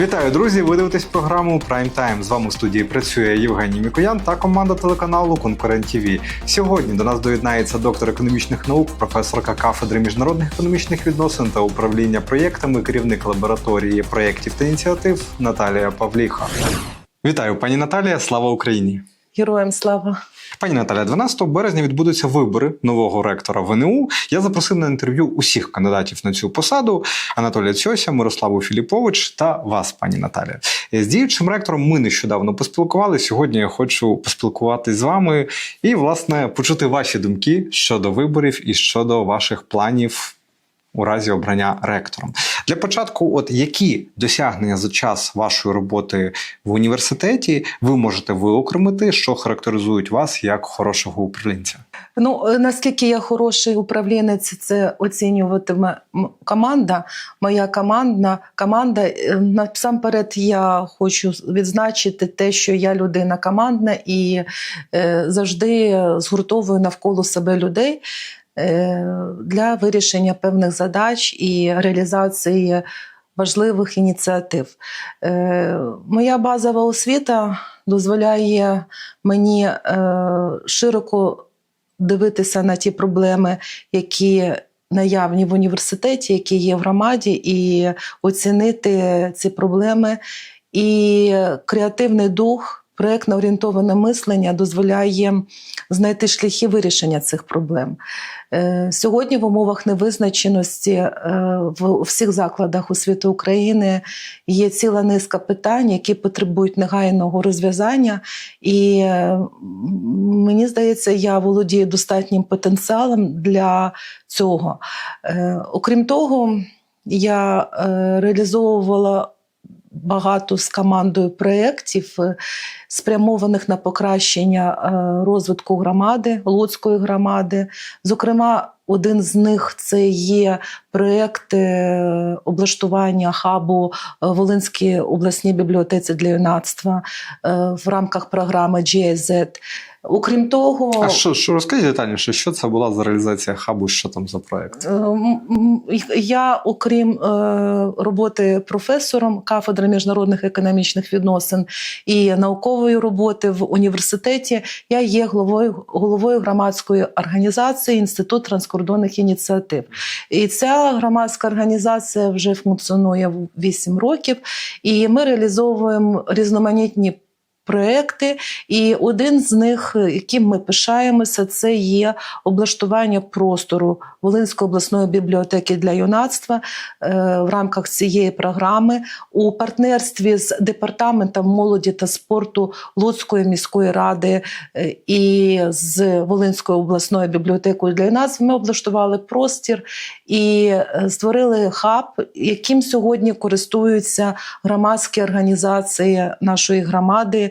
Вітаю, друзі! Ви дивитесь програму Prime Time. З вами у студії працює Євгеній Мікоян та команда телеканалу Конкурент ТВ. Сьогодні до нас доєднається доктор економічних наук, професорка кафедри міжнародних економічних відносин та управління проєктами, керівник лабораторії проєктів та ініціатив Наталія Павліха. Вітаю, пані Наталія! Слава Україні! Героям слава. Пані Наталя, 12 березня відбудуться вибори нового ректора ВНУ. Я запросив на інтерв'ю усіх кандидатів на цю посаду: Анатолія Цьося, Мирославу Філіпович та вас, пані Наталя. З діючим ректором ми нещодавно поспілкувалися. Сьогодні я хочу поспілкуватись з вами і, власне, почути ваші думки щодо виборів і щодо ваших планів. У разі обрання ректором для початку, от які досягнення за час вашої роботи в університеті ви можете виокремити, що характеризують вас як хорошого управлінця? Ну е, наскільки я хороший управлінець, це оцінюватиме команда. Моя командна команда. Е, Насамперед, я хочу відзначити те, що я людина командна і е, завжди згуртовую навколо себе людей для вирішення певних задач і реалізації важливих ініціатив. Е, моя базова освіта дозволяє мені е, широко дивитися на ті проблеми, які наявні в університеті, які є в громаді, і оцінити ці проблеми. І креативний дух, проєктно орієнтоване мислення дозволяє знайти шляхи вирішення цих проблем. Е, Сьогодні в умовах невизначеності е, в всіх закладах освіти України є ціла низка питань, які потребують негайного розв'язання. І е, мені здається, я володію достатнім потенціалом для цього. Окрім того, я реалізовувала багато з командою проєктів, е, спрямованих на покращення е, розвитку громади, Луцької громади. Зокрема, один з них це є проєкт е, облаштування хабу Волинській обласній бібліотеці для юнацтва в рамках програми GIZ. Окрім того, А що, що розкажіть детальніше, що це була за реалізація хабу? Що там за проект? Е, Я, окрім е, роботи професором кафедри міжнародних економічних відносин і наукової роботи в університеті, я є головою, головою громадської організації Інститут транскордонних ініціатив. І ця громадська організація вже функціонує 8 років, і ми реалізовуємо різноманітні. Проекти, і один з них, яким ми пишаємося, це є облаштування простору Волинської обласної бібліотеки для юнацтва е, в рамках цієї програми у партнерстві з департаментом молоді та спорту Луцької міської ради е, і з Волинською обласною бібліотекою для юнацтва. Ми облаштували простір і е, створили хаб, яким сьогодні користуються громадські організації нашої громади.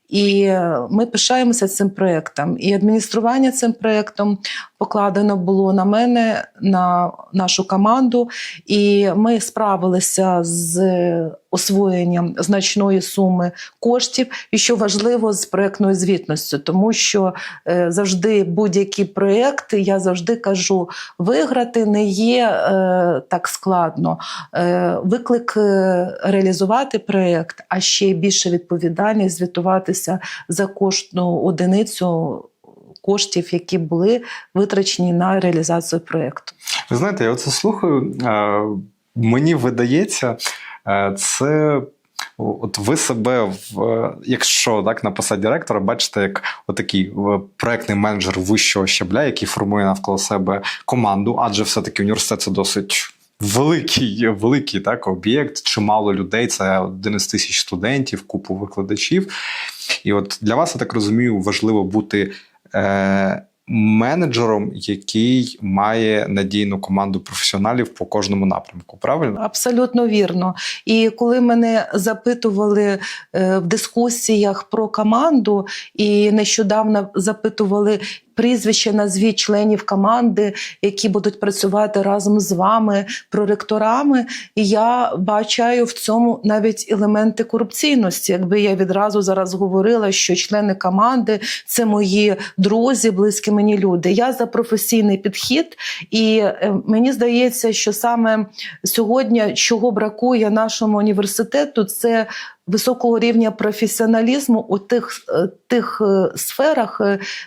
І ми пишаємося цим проєктом. І адміністрування цим проєктом покладено було на мене, на нашу команду. І ми справилися з освоєнням значної суми коштів, і що важливо з проєктною звітністю, тому що е, завжди будь-які проєкти, я завжди кажу, виграти не є е, так складно. Е, виклик е, реалізувати проєкт, а ще більше відповідальність звітуватися за кожну одиницю коштів, які були витрачені на реалізацію проєкту. Ви знаєте, я оце слухаю. Мені видається, це. От ви себе, в, якщо так на посаді директора, бачите, як отакий проектний менеджер вищого щабля, який формує навколо себе команду, адже все-таки університет це досить великий, великий так, об'єкт, чимало людей, це 11 тисяч студентів, купу викладачів. І от для вас, я так розумію, важливо бути е, менеджером, який має надійну команду професіоналів по кожному напрямку. Правильно? Абсолютно вірно. І коли мене запитували е, в дискусіях про команду, і нещодавно запитували. Прізвище назвіть членів команди, які будуть працювати разом з вами, проректорами. І я бачаю в цьому навіть елементи корупційності. Якби я відразу зараз говорила, що члени команди це мої друзі, близькі мені люди. Я за професійний підхід, і е, мені здається, що саме сьогодні, чого бракує нашому університету, це високого рівня професіоналізму у тих, е, тих е, сферах,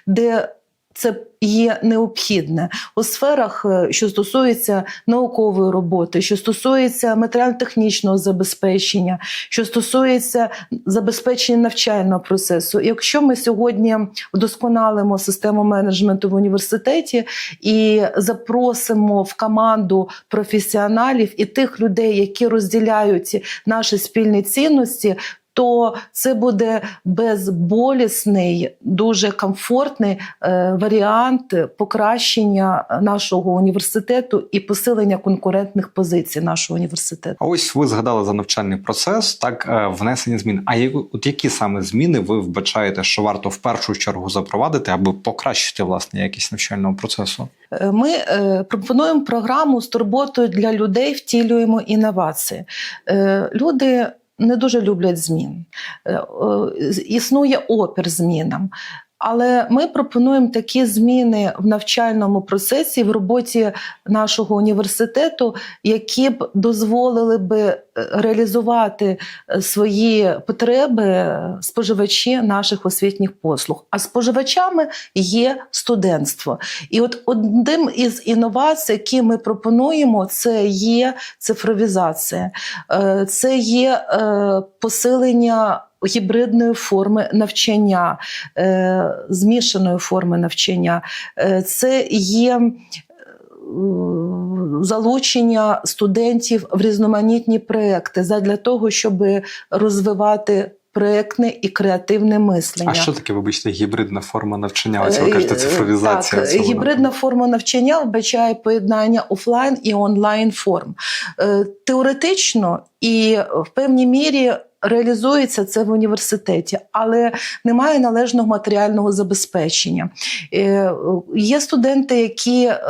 де це є необхідне у сферах, е, що стосується наукової роботи, що стосується матеріально-технічного забезпечення, що стосується забезпечення навчального процесу. Якщо ми сьогодні вдосконалимо систему менеджменту в університеті і запросимо в команду професіоналів і тих людей, які розділяють наші спільні цінності. То це буде безболісний, дуже комфортний е, варіант покращення нашого університету і посилення конкурентних позицій нашого університету. А ось ви згадали за навчальний процес, так е, внесення змін. А от які саме зміни ви вбачаєте, що варто в першу чергу запровадити, аби покращити власне якість навчального процесу? Е, Ми пропонуємо програму з турботою для людей, втілюємо інновації. Люди не дуже люблять змін. Е, Існує опір змінам. Але ми пропонуємо такі зміни в навчальному процесі, в роботі нашого університету, які б дозволили би е, реалізувати е, свої потреби е, споживачі наших освітніх послуг. А споживачами є студентство. І от одним із інновацій, які ми пропонуємо, це є цифровізація, це є посилення гібридної форми навчання, е, змішаної форми навчання. Е, Це є. е, Залучення студентів в різноманітні проекти для того, щоб розвивати проектне і креативне мислення. А що таке, вибачте, гібридна форма навчання? Ось ви кажете, цифровізація. Так, вона. гібридна форма навчання вбачає поєднання офлайн і онлайн форм. Теоретично і в певній мірі. Реалізується це в університеті, але немає належного матеріального забезпечення. Е, Є студенти, які е,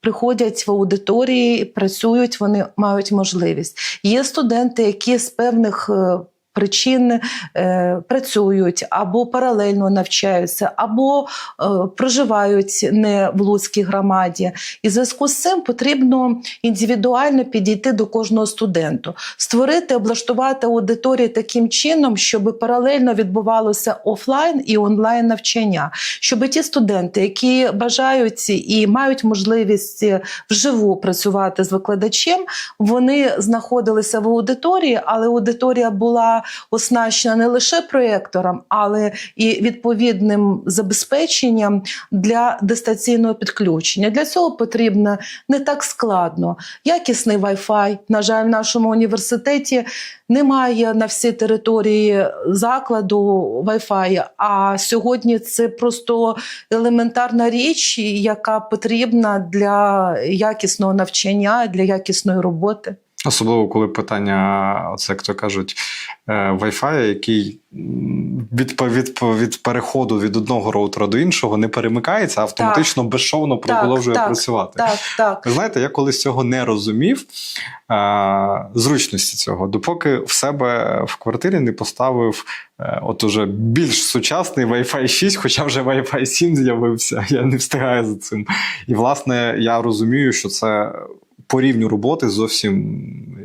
приходять в аудиторії, працюють, вони мають можливість. Є студенти, які з певних е, причин е, працюють або паралельно навчаються, або е, проживають не в Луцькій громаді. І в зв'язку з цим потрібно індивідуально підійти до кожного студенту, створити, облаштувати аудиторію таким чином, щоб паралельно відбувалося офлайн і онлайн навчання, щоб ті студенти, які бажають і мають можливість вживу працювати з викладачем, вони знаходилися в аудиторії, але аудиторія була оснащена не лише проєктором, але і відповідним забезпеченням для дистанційного підключення. Для цього потрібно не так складно. Якісний Wi-Fi. На жаль, в нашому університеті немає на всій території закладу Wi-Fi, а сьогодні це просто елементарна річ, яка потрібна для якісного навчання, для якісної роботи. Особливо, коли питання, оце як то кажуть, е, Wi-Fi, який від, від, від переходу від одного роутера до іншого не перемикається, а автоматично безшовно продовжує так, працювати. Так, так. Ви знаєте, я колись цього не розумів а, зручності цього, допоки в себе в квартирі не поставив е, от уже більш сучасний Wi-Fi 6, хоча вже Wi-Fi 7 з'явився. Я не встигаю за цим. І, власне, я розумію, що це. По рівню роботи зовсім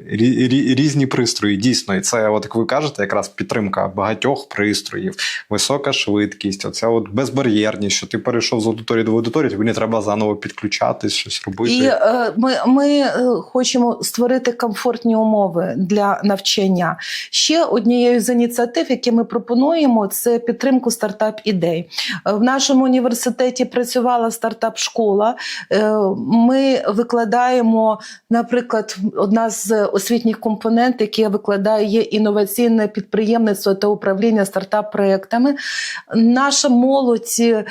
різні пристрої. Дійсно, і це, от як ви кажете, якраз підтримка багатьох пристроїв, висока швидкість, оця от безбар'єрність, що ти перейшов з аудиторії до аудиторії, тобі не треба заново підключатись, щось робити. І е, ми, ми е, хочемо створити комфортні умови для навчання. Ще однією з ініціатив, які ми пропонуємо, це підтримку стартап-ідей. Е, В нашому університеті працювала стартап-школа. Е, Ми викладаємо, наприклад, одна з освітніх компонентів, які я викладаю, є інноваційне підприємництво та управління стартап-проектами. Наша молодь е,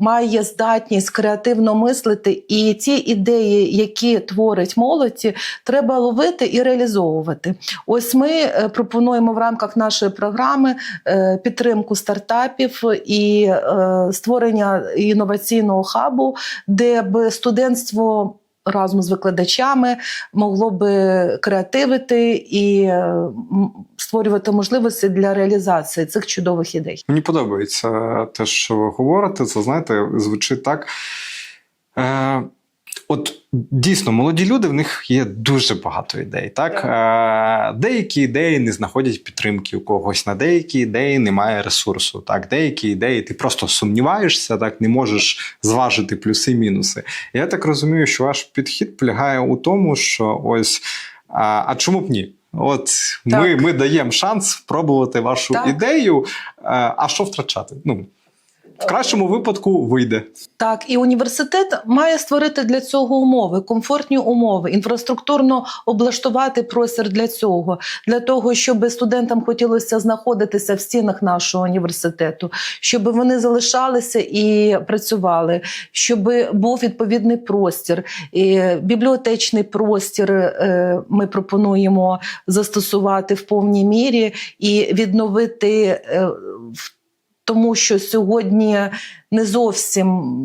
має здатність креативно мислити, і ті ідеї, які творить молодь, треба ловити і реалізовувати. Ось ми е, пропонуємо в рамках нашої програми е, підтримку стартапів і створення інноваційного хабу, де б студентство разом з викладачами могло би креативити і е, створювати можливості для реалізації цих чудових ідей. Мені подобається те, що ви говорите. Це знаєте, звучить так. Е, от дійсно, молоді люди, в них є дуже багато ідей. Так? Е, деякі ідеї не знаходять підтримки у когось, на деякі ідеї немає ресурсу. Так? Деякі ідеї ти просто сумніваєшся, так не можеш зважити плюси-мінуси. Я так розумію, що ваш підхід полягає у тому, що ось а, а чому б ні? От ми, Так. ми даємо шанс спробувати вашу Так. ідею. Е, А що втрачати? Ну, в кращому випадку вийде. Так, і університет має створити для цього умови, комфортні умови, інфраструктурно облаштувати простір для цього, для того, щоб студентам хотілося знаходитися в стінах нашого університету, щоб вони залишалися і працювали, щоб був відповідний простір, і бібліотечний простір. е, Ми пропонуємо застосувати в повній мірі і відновити. е, в тому що сьогодні не зовсім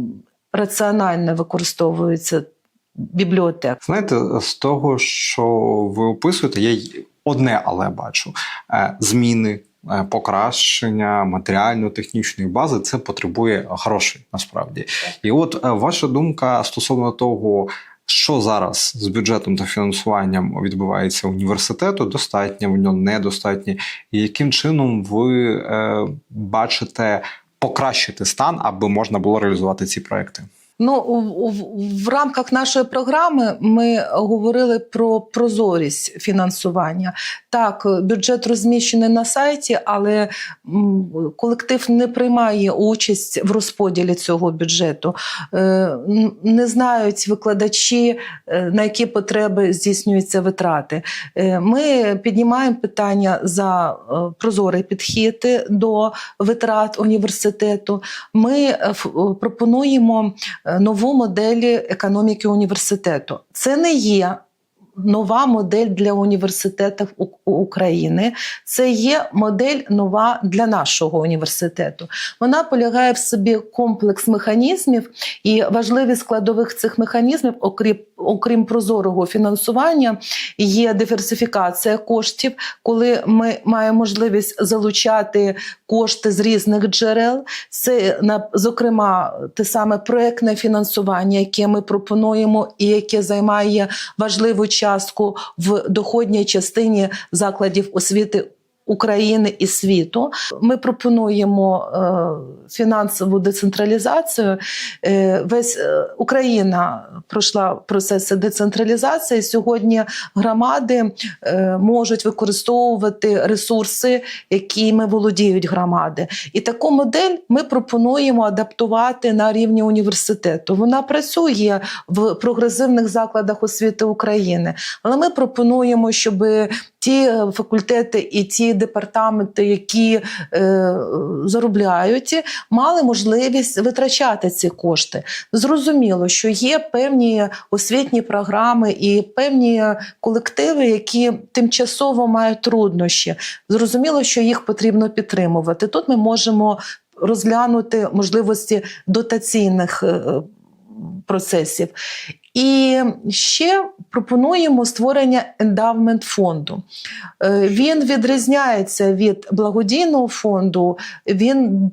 раціонально використовується бібліотека. Знаєте, з того, що ви описуєте, я одне але бачу: Е, зміни. е, Покращення матеріально-технічної бази це потребує грошей насправді. І от е, ваша думка стосовно того, що зараз з бюджетом та фінансуванням відбувається університету, достатньо в нього недостатньо, і яким чином ви е, бачите покращити стан, аби можна було реалізувати ці проекти? Ну, в, в, в рамках нашої програми ми говорили про прозорість фінансування. Так, бюджет розміщений на сайті, але колектив не приймає участь в розподілі цього бюджету. Е, Не знають викладачі, е, на які потреби здійснюються витрати. Е, Ми піднімаємо питання за прозорий підхід до витрат університету. Ми пропонуємо нову модель економіки університету. Це не є. Нова модель для університетів України. Це є модель нова для нашого університету. Вона полягає в собі комплекс механізмів, і важливі складових цих механізмів, окрім, окрім прозорого фінансування, є диверсифікація коштів, коли ми маємо можливість залучати кошти з різних джерел. Це на- зокрема те саме проектне фінансування, яке ми пропонуємо, і яке займає важливу частку в доходній частині закладів освіти. України і світу ми пропонуємо е, фінансову децентралізацію. Е, весь е, Україна пройшла процеси децентралізації. Сьогодні громади можуть використовувати ресурси, якими володіють громади. І таку модель ми пропонуємо адаптувати на рівні університету. Вона працює в прогресивних закладах освіти України, але ми пропонуємо, щоб ті факультети і ті департаменти, які е, заробляють, мали можливість витрачати ці кошти. Зрозуміло, що є певні освітні програми і певні колективи, які тимчасово мають труднощі. Зрозуміло, що їх потрібно підтримувати. Тут ми можемо розглянути можливості дотаційних е, процесів. І ще пропонуємо створення ендавмент фонду. Е, Він відрізняється від благодійного фонду. Він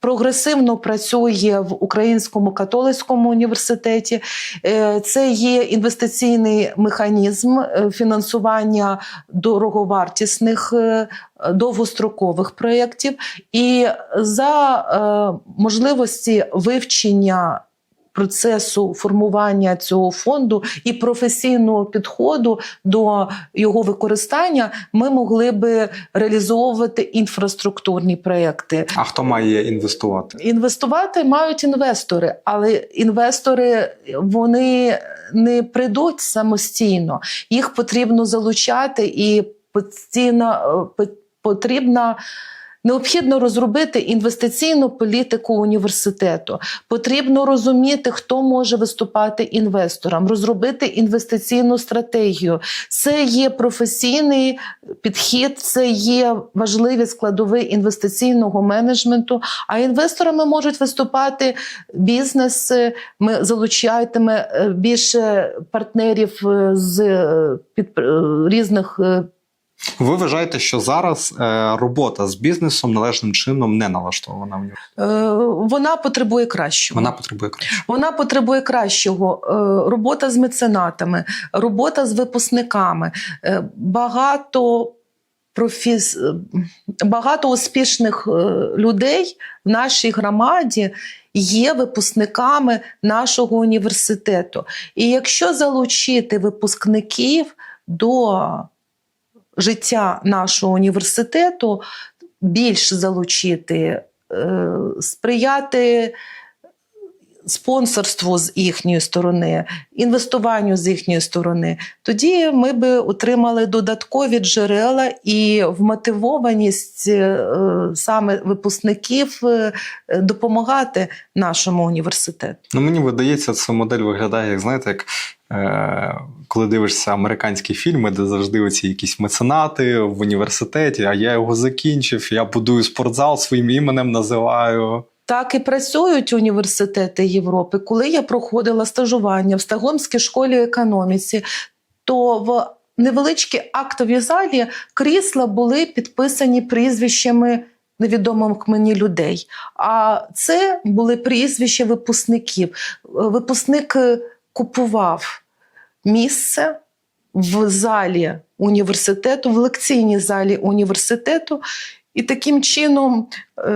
Прогресивно працює в Українському католицькому університеті. Е, Це є інвестиційний механізм е, фінансування дороговартісних довгострокових проєктів. І за можливості вивчення процесу формування цього фонду і професійного підходу до його використання ми могли би реалізовувати інфраструктурні проекти. А хто має інвестувати? Інвестувати мають інвестори, але інвестори вони не прийдуть самостійно. Їх потрібно залучати і постійно е, потрібна Необхідно розробити інвестиційну політику університету. Потрібно розуміти, хто може виступати інвестором, розробити інвестиційну стратегію. Це є професійний підхід, це є важливі складові інвестиційного менеджменту. А інвесторами можуть виступати бізнеси. Ми залучатиме е, більше партнерів е, з е, під різних. Ви вважаєте, що зараз е, робота з бізнесом належним чином не налаштована в нього? е, Вона потребує кращого. Вона потребує краще. Вона потребує кращого. Е, Робота з меценатами, робота з випускниками. Е, Багато профіс... багато успішних людей в нашій громаді є випускниками нашого університету. І якщо залучити випускників до життя нашого університету, більш залучити, е, сприяти спонсорству з їхньої сторони, інвестуванню з їхньої сторони, тоді ми би отримали додаткові джерела і вмотивованість е, саме випускників е, допомагати нашому університету. Ну, мені видається, ця модель виглядає, як знаєте, як коли дивишся американські фільми, де завжди оці якісь меценати в університеті, а я його закінчив, я будую спортзал своїм іменем називаю. Так і працюють університети Європи. Коли я проходила стажування в Стокгольмській школі економіці, то в невеличкій актовій залі крісла були підписані прізвищами невідомих мені людей. А це були прізвища випускників. Випускник е, купував місце в залі університету, в лекційній залі університету. І таким чином е,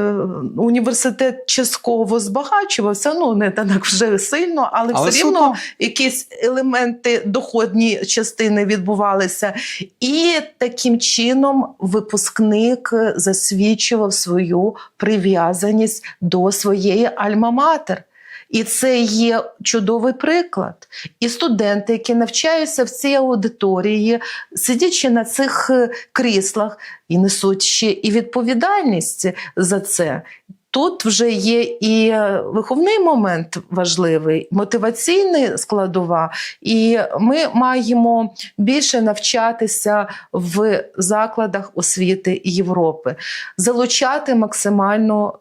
університет частково збагачувався, ну не так вже сильно, але, Але все рівно якісь елементи доходні частини відбувалися. І таким чином випускник засвідчував свою прив'язаність до своєї альма-матер. І це є чудовий приклад. І студенти, які навчаються в цій аудиторії, сидячи на цих е, кріслах, і несуть ще і відповідальність за це. Тут вже є і е, виховний момент важливий, мотиваційна складова, і ми маємо більше навчатися в закладах освіти Європи, залучати максимально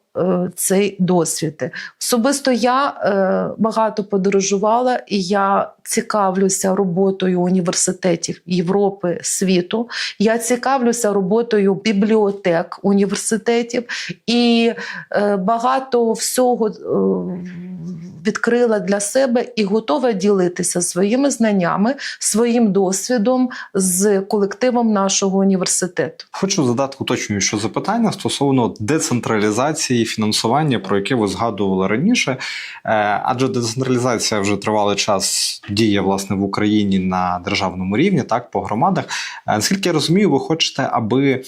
цей досвід. Особисто я е, багато подорожувала, і я цікавлюся роботою університетів Європи, світу. Я цікавлюся роботою бібліотек університетів і е, багато всього е, відкрила для себе і готова ділитися своїми знаннями, своїм досвідом з колективом нашого університету. Хочу задати уточнююче запитання стосовно децентралізації фінансування, про яке ви згадували раніше. Е, Адже децентралізація вже тривалий час діє власне в Україні на державному рівні, так по громадах. Е, Наскільки я розумію, ви хочете, аби.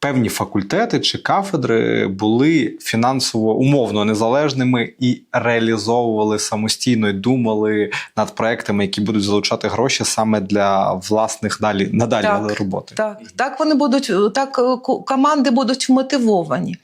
Певні факультети чи кафедри були фінансово умовно незалежними і реалізовували самостійно і думали над проектами, які будуть залучати гроші саме для власних далі надалі Так, роботи. Так, так вони будуть так е, команди будуть вмотивовані.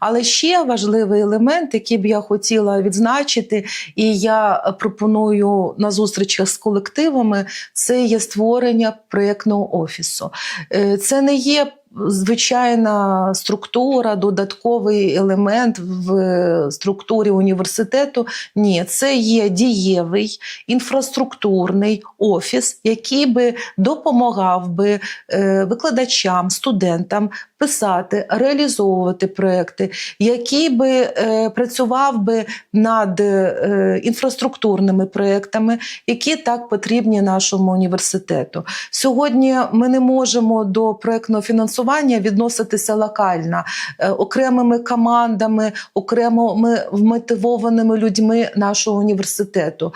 Але ще важливий елемент, який б я хотіла відзначити, і я пропоную на зустрічах з колективами, це є створення проєктного офісу. Е, Це не є. Звичайна структура, додатковий елемент в структурі університету. Ні, це є дієвий інфраструктурний офіс, який би допомагав би е, викладачам, студентам писати, реалізовувати проекти, який би е, працював би над е, інфраструктурними проектами, які так потрібні нашому університету. Сьогодні ми не можемо до проектного фінансування відноситися локально, е, окремими командами, окремими вмотивованими людьми нашого університету.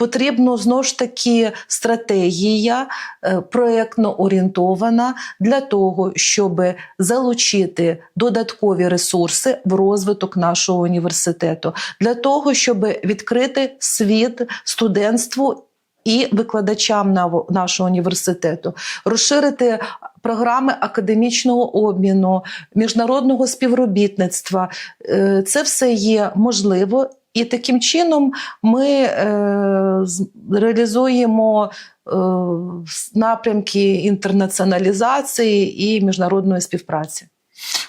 Потрібно знову ж таки стратегія е, проєктно орієнтована для того, щоб залучити додаткові ресурси в розвиток нашого університету, для того, щоб відкрити світ студентству. І викладачам нашого університету розширити програми академічного обміну, міжнародного співробітництва. Е, Це все є можливо. І таким чином ми е, реалізуємо е, напрямки інтернаціоналізації і міжнародної співпраці.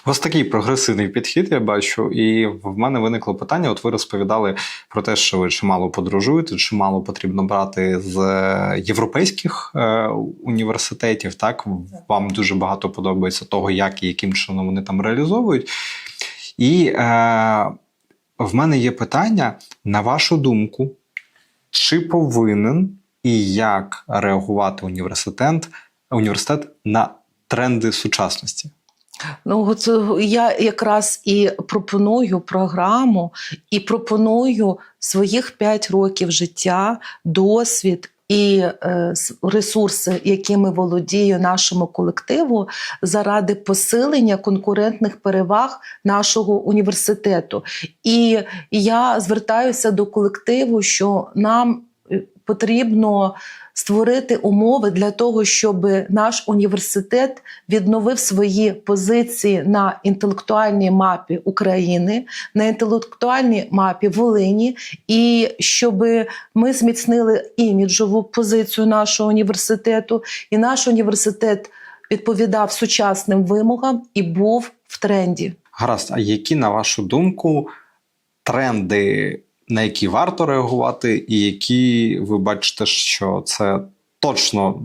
Вас такий прогресивний підхід, я бачу, і в мене виникло питання. От ви розповідали про те, що ви чимало подорожуєте, чимало потрібно брати з е, європейських е, університетів. Так вам дуже багато подобається того, як і яким чином вони там реалізовують. І е, в мене є питання: на вашу думку, чи повинен і як реагувати університет, університет на тренди сучасності? Ну, от е, я якраз і пропоную програму, і пропоную своїх 5 років життя, досвід. І е, ресурси, якими володіє нашому колективу, заради посилення конкурентних переваг нашого університету. І я звертаюся до колективу, що нам е, потрібно створити умови для того, щоб наш університет відновив свої позиції на інтелектуальній мапі України, на інтелектуальній мапі Волині, і щоб ми зміцнили іміджову позицію нашого університету, і наш університет відповідав сучасним вимогам і був в тренді. Гаразд, а які, на вашу думку, тренди, на які варто реагувати, і які ви бачите, що це точно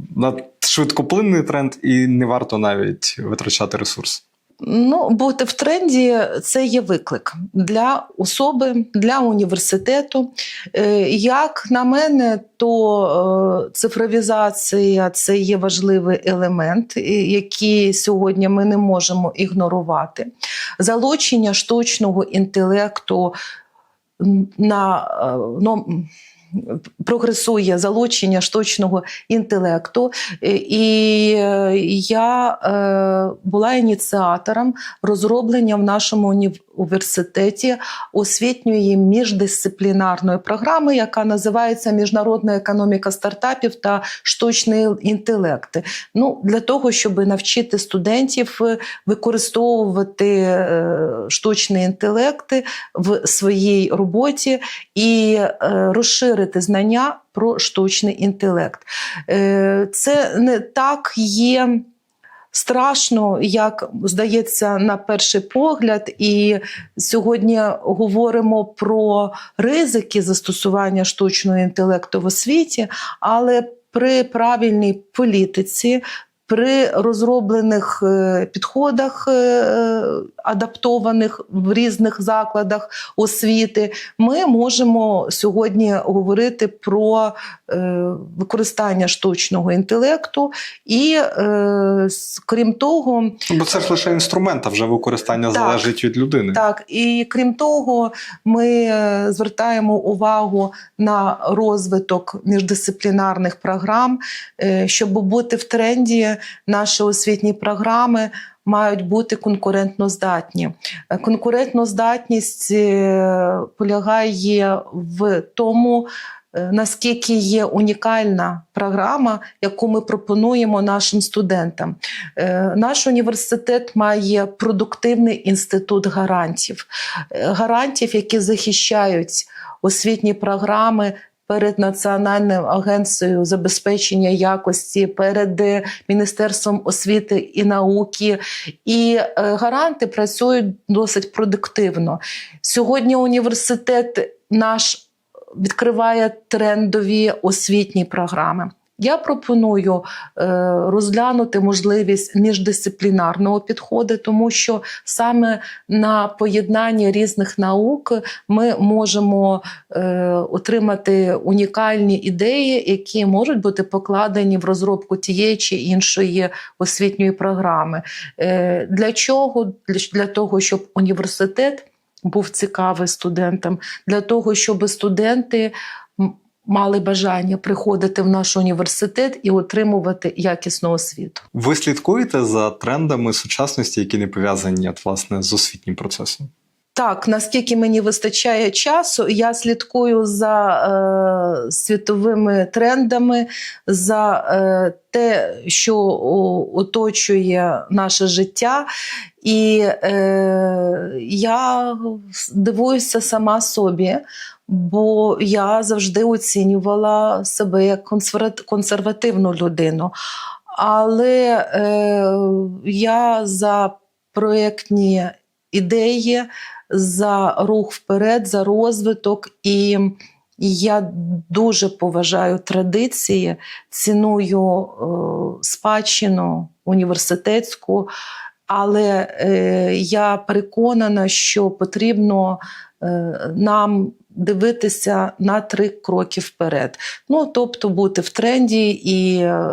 швидкоплинний тренд, і не варто навіть витрачати ресурс? Ну, бути в тренді це є виклик для особи, для університету. Е, Як на мене, то е, цифровізація це є важливий елемент, який сьогодні ми не можемо ігнорувати. Залучення штучного інтелекту на ну, прогресує залучення штучного інтелекту. Е, І е, я е, була ініціатором розроблення в нашому університеті освітньої міждисциплінарної програми, яка називається Міжнародна економіка стартапів та штучний інтелект. Ну, для того, щоб навчити студентів використовувати е, штучний інтелект в своїй роботі і е, розширити знання про штучний інтелект. Е, Це не так є. Страшно, як здається, на перший погляд, і сьогодні говоримо про ризики застосування штучного інтелекту в освіті, але при правильній політиці, при розроблених е, підходах, е, адаптованих в різних закладах освіти, ми можемо сьогодні говорити про е, використання штучного інтелекту, і е, крім того, Бо це ж лише інструмент, а вже використання Так. залежить від людини. так, і крім того, ми е, звертаємо увагу на розвиток міждисциплінарних програм, Е, щоб бути в тренді, наші освітні програми. Мають бути конкурентноздатні. Конкурентноздатність е, полягає в тому, е, наскільки є унікальна програма, яку ми пропонуємо нашим студентам. Е, Наш університет має продуктивний інститут гарантів, гарантів, які захищають освітні програми. Перед Національним агенцією забезпечення якості, перед е, Міністерством освіти і науки, і е, гаранти працюють досить продуктивно. Сьогодні університет наш відкриває трендові освітні програми. Я пропоную е, розглянути можливість міждисциплінарного підходу, тому що саме на поєднанні різних наук ми можемо е, отримати унікальні ідеї, які можуть бути покладені в розробку тієї чи іншої освітньої програми. Е, для чого? Для, того, щоб університет був цікавий студентам, для того, щоб студенти мали бажання приходити в наш університет і отримувати якісну освіту. Ви слідкуєте за трендами сучасності, які не пов'язані от, власне з освітнім процесом? Так, наскільки мені вистачає часу, я слідкую за е, світовими трендами, за е, те, що оточує наше життя. І е, я дивуюся сама собі, бо я завжди оцінювала себе як консервативну людину. Але е, я за проєктні ідеї, за рух вперед, за розвиток. І я дуже поважаю традиції, ціную е, спадщину університетську, але е, я переконана, що потрібно е, нам дивитися на три кроки вперед. Ну, тобто бути в тренді, і е,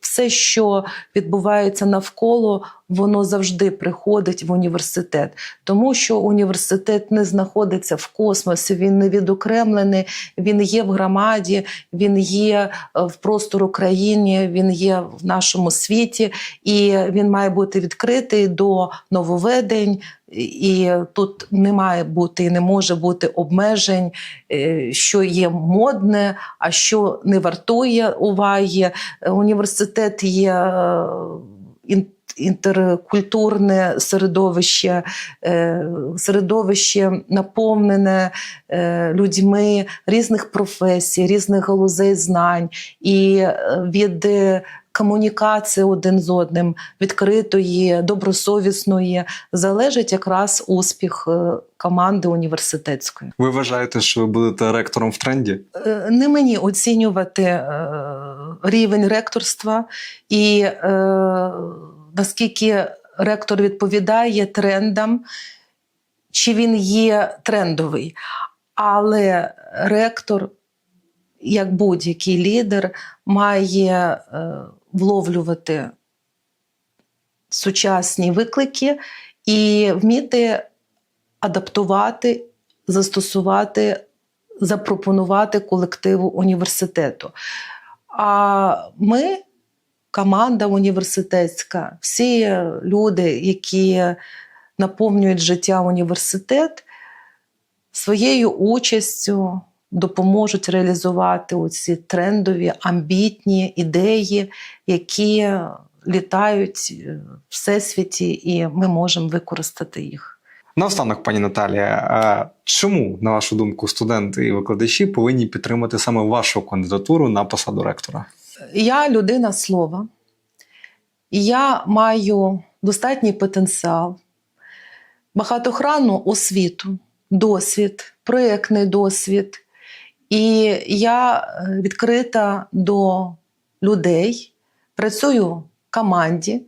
все, що відбувається навколо, воно завжди приходить в університет, тому що університет не знаходиться в космосі, він не відокремлений, він є в громаді, він є е, в простору країні, він є в нашому світі, і він має бути відкритий до нововведень. І тут не має бути і не може бути обмежень, е, що є модне, а що не вартує уваги. Університет є е, інтеркультурне середовище, е, середовище наповнене е, людьми різних професій, різних галузей знань, і е, від комунікації один з одним, відкритої, добросовісної, залежить якраз успіх команди університетської. Ви вважаєте, що ви будете ректором в тренді? Не мені оцінювати рівень ректорства і наскільки ректор відповідає трендам, чи він є трендовий. Але ректор, як будь-який лідер, має е, вловлювати сучасні виклики і вміти адаптувати, застосувати, запропонувати колективу університету. А ми, команда університетська, всі люди, які наповнюють життя університет, своєю участю допоможуть реалізувати оці трендові, амбітні ідеї, які літають в всесвіті, і ми можемо використати їх. Наостанок, пані Наталія, чому, на вашу думку, студенти і викладачі повинні підтримати саме вашу кандидатуру на посаду ректора? Я людина слова, я маю достатній потенціал, багатогранну освіту, досвід, проєктний досвід. І я е, відкрита до людей, працюю в команді,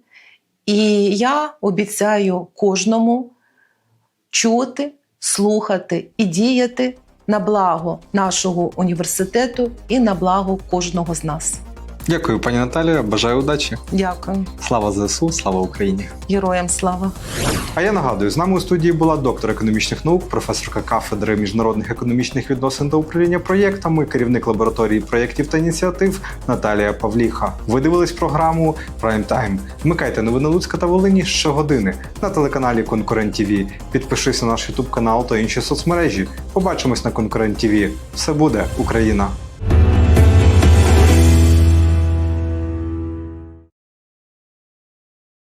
і я обіцяю кожному чути, слухати і діяти на благо нашого університету і на благо кожного з нас. Дякую, пані Наталія. Бажаю удачі. Дякую, Слава ЗСУ, слава Україні! героям слава! А я нагадую, з нами у студії була доктор економічних наук, професорка кафедри міжнародних економічних відносин та управління проєктами, керівник лабораторії проєктів та ініціатив Наталія Павліха. Ви дивились програму Prime Time. Вмикайте новини Луцька та Волині щогодини на телеканалі Конкурент ТВ. Підпишись на наш Ютуб канал та інші соцмережі. Побачимось на Конкурент ТВ. Все буде Україна!